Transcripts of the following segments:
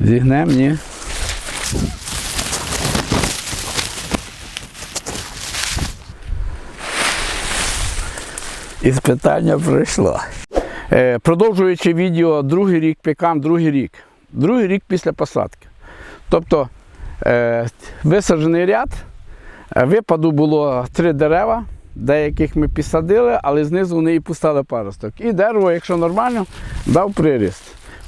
Зігнем, ні. І питання пройшло. Е, продовжуючи відео, другий рік пікам, другий рік. Другий рік після посадки. Тобто е, висаджений ряд, е, випаду було три дерева, деяких ми підсадили, але знизу вони і пустили паросток. І дерево, якщо нормально, дав приріст.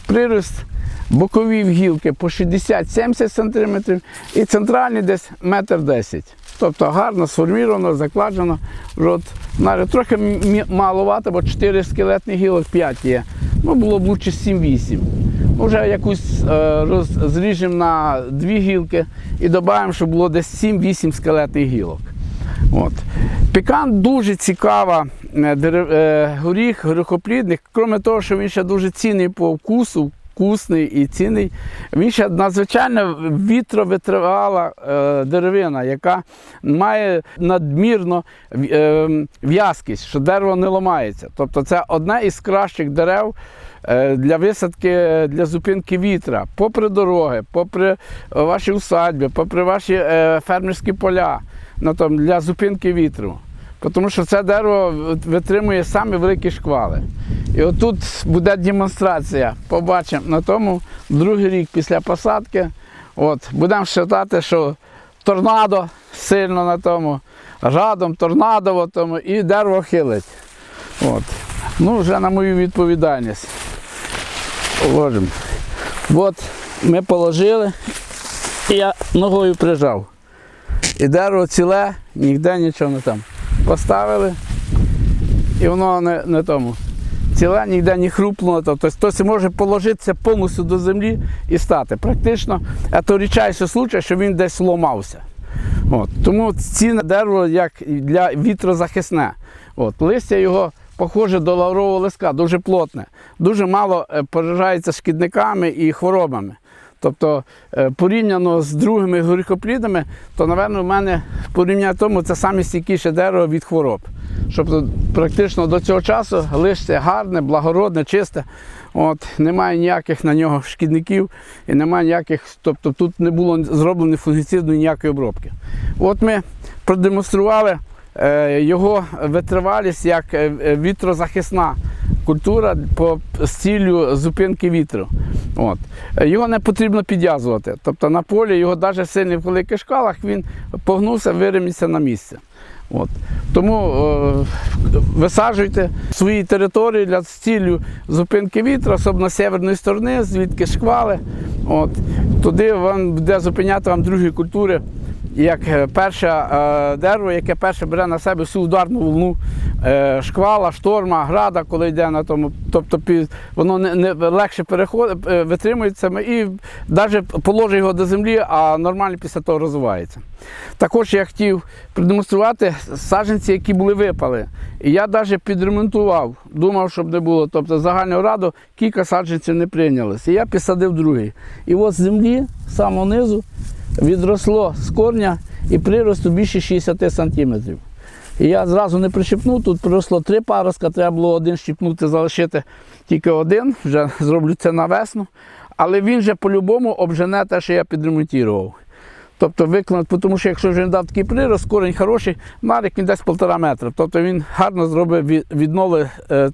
Приріст бокові гілки по 60-70 см і центральні десь метр 10 Тобто гарно сформіровано, закладено. От, навіть трохи м- маловато, бо 4 скелетних гілок, 5 є. Ну, було б лучше 7-8. Ну, Вже якусь е, роз, зріжемо на дві гілки і додаємо, щоб було десь 7-8 скелетних гілок. От. Пікан дуже цікава е, е, горіх, горіхоплідник. Крім того, що він ще дуже цінний по вкусу, вкусний і цінний. Він ще надзвичайно вітровитривала е, деревина, яка має надмірно е, в'язкість, що дерево не ламається. Тобто це одне із кращих дерев е, для висадки, для зупинки вітра, попри дороги, попри ваші усадьби, попри ваші е, фермерські поля, ну, там, для зупинки вітру. Тому що це дерево витримує самі великі шквали. І отут буде демонстрація. Побачимо на тому другий рік після посадки. От, будемо вважати, що торнадо сильно на тому, жадом, торнадо тому, і дерево хилить. От. Ну, вже на мою відповідальність. Положимо. От ми положили, і я ногою прижав. І дерево ціле, ніде нічого не там. Поставили, і воно не, не тому. Ціле ніде не хрупнуло. Тобто хтось може положитися повністю до землі і стати. Практично це рідчайший случай, що він десь ломався. От. Тому цінне дерево як для вітрозахисне. От. Листя його похоже до лаврового листка, дуже плотне, дуже мало е, поражається шкідниками і хворобами. Тобто е, порівняно з другими горіхоплідами, то, напевно, в мене порівняно тому це саме дерево від хвороб. Тобто практично до цього часу листя гарне, благородне, чисте. От, немає ніяких на нього шкідників і немає ніяких, тобто тут не було зроблено фунгіцидної ніякої обробки. От ми продемонстрували е, його витривалість як е, е, вітрозахисна культура по з ціллю зупинки вітру. От. Його не потрібно підв'язувати. Тобто на полі його навіть сильний в великих шкалах він погнувся, вирівнявся на місце. От. Тому е, висаджуйте свої території для ціллю зупинки вітру, особливо з северної сторони, звідки шквали. От. Туди вам буде зупиняти вам другі культури, як е, перше е, дерево, яке перше бере на себе всю ударну волну е, шквала, шторма, града, коли йде на тому. Тобто воно не, не легше переходить, витримується і навіть положить його до землі, а нормально після того розвивається. Також я хотів продемонструвати саджанці, які були випали. Я навіть підремонтував, думав, щоб не було. Тобто загального раду кілька саджанців не прийнялися. І я підсадив другий. І от з землі, з самого низу, відросло з корня і приросту більше 60 сантиметрів. І я зразу не прищепнув, тут приросло три паростка, треба було один щіпнути, залишити тільки один, вже зроблю це на весну. Але він же по-любому обжене те, що я підремонтував. Тобто виконати, тому що якщо вже він дав такий прирост, корінь хороший, марик він десь півтора метра. Тобто він гарно зробив віднови е,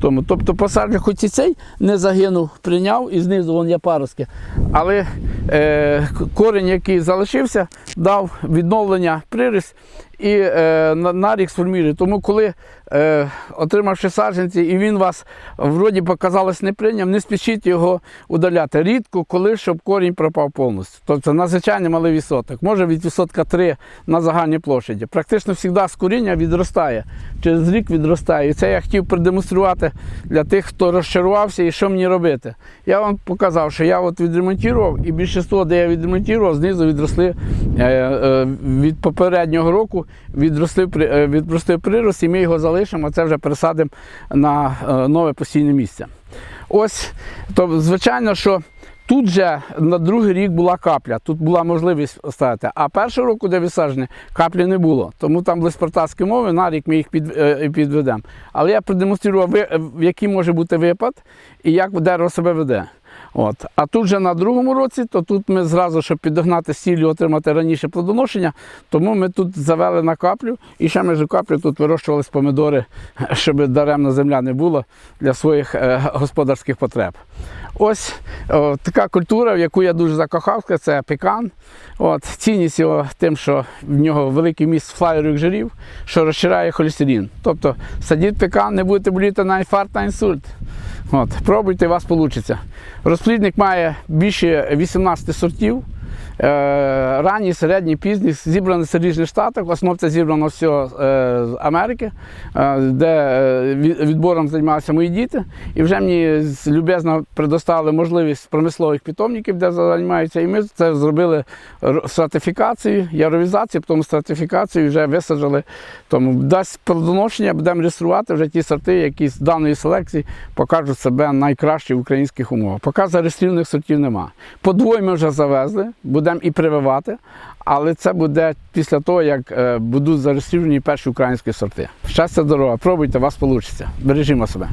тому. Тобто посадження хоч і цей не загинув, прийняв і знизу вон є паростки. Але е, корінь, який залишився, дав відновлення приріст і е, на- сформірує. Тому коли е, отримавши саджанці, і він вас вроді показалось не прийняв, не спішіть його удаляти. Рідко, коли щоб корінь пропав повністю. Тобто надзвичайно малий відсоток. Може від відсотка 3 на загальній площаді. Практично завжди з коріння відростає. Через рік відростає. І це я хотів продемонструвати для тих, хто розчарувався і що мені робити. Я вам показав, що я от відремонтував, і більшість, де я відремонтував, знизу відросли е, е, від попереднього року при- е, відростив прирост, і ми його залишимо, а це вже пересадимо на е, нове постійне місце. Ось, то звичайно, що тут же на другий рік була капля, тут була можливість ставити. А першого року, де висаджені, каплі не було. Тому там були мови, на рік ми їх під, е, підведемо. Але я продемонстрував, в який може бути випад і як дерево себе веде. От. А тут же на другому році, то тут ми зразу, щоб підогнати з ціллю отримати раніше плодоношення, тому ми тут завели на каплю і ще між каплю тут вирощувались помидори, щоб даремна земля не було для своїх е, господарських потреб. Ось о, така культура, в яку я дуже закохався, це пекан. От, цінність його тим, що в нього великий міст флайерів жирів, що розчиряє холестерин. Тобто садіть пекан, не будете боліти на інфаркт, на інсульт. От, пробуйте, у вас вийде. Розплідник має більше 18 сортів. Е, ранній, середній, пізній, зібраний з різних штатів. Основце зібрано все з Америки, е, де е, відбором займалися мої діти. І вже мені любезно предоставили можливість промислових питомників, де займаються. І ми це зробили стратифікацію, яровізацію, потім стратифікацію вже висаджали. Тому дасть плодоношення, будемо реєструвати вже ті сорти, які з даної селекції покажуть себе найкраще в українських умовах. Поки зареєстрованих сортів нема. Подвоє ми вже завезли, будемо і прививати, але це буде після того, як е, будуть зареєстровані перші українські сорти. Щастя, здорова, пробуйте, у вас вийде. Бережімо себе.